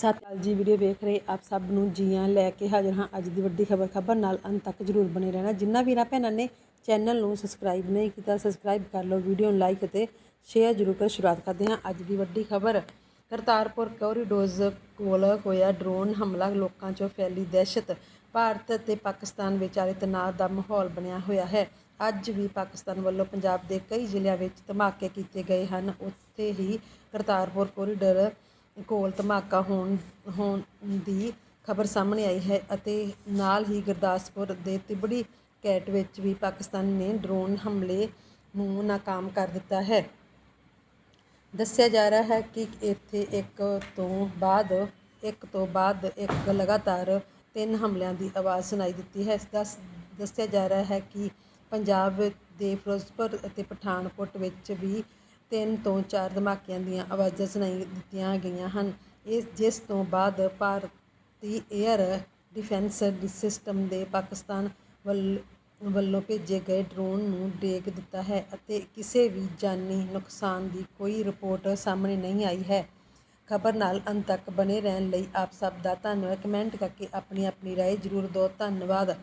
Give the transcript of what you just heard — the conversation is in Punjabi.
ਸਤਿ ਸ਼੍ਰੀ ਅਕਾਲ ਜੀ ਵੀਡੀਓ ਵੇਖ ਰਹੇ ਆਪ ਸਭ ਨੂੰ ਜੀਆਂ ਲੈ ਕੇ ਹਾਜ਼ਰ ਹਾਂ ਅੱਜ ਦੀ ਵੱਡੀ ਖਬਰ ਖਬਰ ਨਾਲ ਅੰਤ ਤੱਕ ਜਰੂਰ ਬਣੇ ਰਹਿਣਾ। ਜਿੰਨਾ ਵੀਰਾਂ ਭੈਣਾਂ ਨੇ ਚੈਨਲ ਨੂੰ ਸਬਸਕ੍ਰਾਈਬ ਨਹੀਂ ਕੀਤਾ ਸਬਸਕ੍ਰਾਈਬ ਕਰ ਲਓ ਵੀਡੀਓ ਨੂੰ ਲਾਈਕ ਅਤੇ ਸ਼ੇਅਰ ਜਰੂਰ ਕਰ ਸ਼ੁਰੂਆਤ ਕਰਦੇ ਹਾਂ ਅੱਜ ਦੀ ਵੱਡੀ ਖਬਰ। ਕਰਤਾਰਪੁਰ ਕੋਰੀਡੋਰਜ਼ ਕੋਲ ਹੋਇਆ ਡਰੋਨ ਹਮਲਾ, ਲੋਕਾਂ 'ਚੋਂ ਫੈਲੀ ਦਹਿਸ਼ਤ। ਭਾਰਤ ਅਤੇ ਪਾਕਿਸਤਾਨ ਵਿਚਾਲੇ ਤਣਾਅ ਦਾ ਮਾਹੌਲ ਬਣਿਆ ਹੋਇਆ ਹੈ। ਅੱਜ ਵੀ ਪਾਕਿਸਤਾਨ ਵੱਲੋਂ ਪੰਜਾਬ ਦੇ ਕਈ ਜ਼ਿਲ੍ਹਿਆਂ ਵਿੱਚ ਧਮਾਕੇ ਕੀਤੇ ਗਏ ਹਨ। ਉੱਥੇ ਹੀ ਕਰਤਾਰਪੁਰ ਕੋਰੀਡੋਰ ਕੋਲ ਧਮਾਕਾ ਹੋਣ ਹੋਣ ਦੀ ਖਬਰ ਸਾਹਮਣੇ ਆਈ ਹੈ ਅਤੇ ਨਾਲ ਹੀ ਗੁਰਦਾਸਪੁਰ ਦੇ ਤਿਬੜੀ ਕੈਟ ਵਿੱਚ ਵੀ ਪਾਕਿਸਤਾਨ ਨੇ ਡਰੋਨ ਹਮਲੇ ਨੂੰ ਨਾਕਾਮ ਕਰ ਦਿੱਤਾ ਹੈ। ਦੱਸਿਆ ਜਾ ਰਿਹਾ ਹੈ ਕਿ ਇੱਥੇ ਇੱਕ ਤੋਂ ਬਾਅਦ, ਇੱਕ ਤੋਂ ਬਾਅਦ ਇੱਕ ਲਗਾਤਾਰ ਤਿੰਨ ਹਮਲਿਆਂ ਦੀ ਆਵਾਜ਼ ਸੁਣਾਈ ਦਿੱਤੀ ਹੈ। ਦੱਸ, ਦੱਸਿਆ ਜਾ ਰਿਹਾ ਹੈ ਕਿ ਪੰਜਾਬ ਦੇ ਫਿਰੋਜ਼ਪੁਰ ਅਤੇ ਪਠਾਨਕੋਟ ਵਿੱਚ ਵੀ ਤਿੰਨ ਤੋਂ ਚਾਰ ਧਮਾਕਿਆਂ ਦੀਆਂ ਆਵਾਜ਼ਾਂ ਸੁਣਾਈ ਦਿੱਤੀਆਂ ਗਈਆਂ ਹਨ। ਇਸ, ਜਿਸ ਤੋਂ ਬਾਅਦ ਭਾਰਤੀ ਏਅਰ ਡਿਫੈਂਸ ਸਿਸਟਮ ਦੇ ਪਾਕਿਸਤਾਨ ਵੱਲ, ਵੱਲੋਂ ਭੇਜੇ ਗਏ ਡਰੋਨ ਨੂੰ ਡੇਕ ਦਿੱਤਾ ਹੈ ਅਤੇ ਕਿਸੇ ਵੀ ਜਾਨੀ ਨੁਕਸਾਨ ਦੀ ਕੋਈ ਰਿਪੋਰਟ ਸਾਹਮਣੇ ਨਹੀਂ ਆਈ ਹੈ। ਖਬਰ ਨਾਲ ਅੰਤ ਤੱਕ ਬਨੇ ਰਹਿਣ ਲਈ ਆਪ ਸਭ ਦਾ ਧੰਨਵਾਦ। ਕਮੈਂਟ ਕਰਕੇ ਆਪਣੀ ਆਪਣੀ رائے ਜ਼ਰੂਰ ਦਿਓ। ਧੰਨਵਾਦ।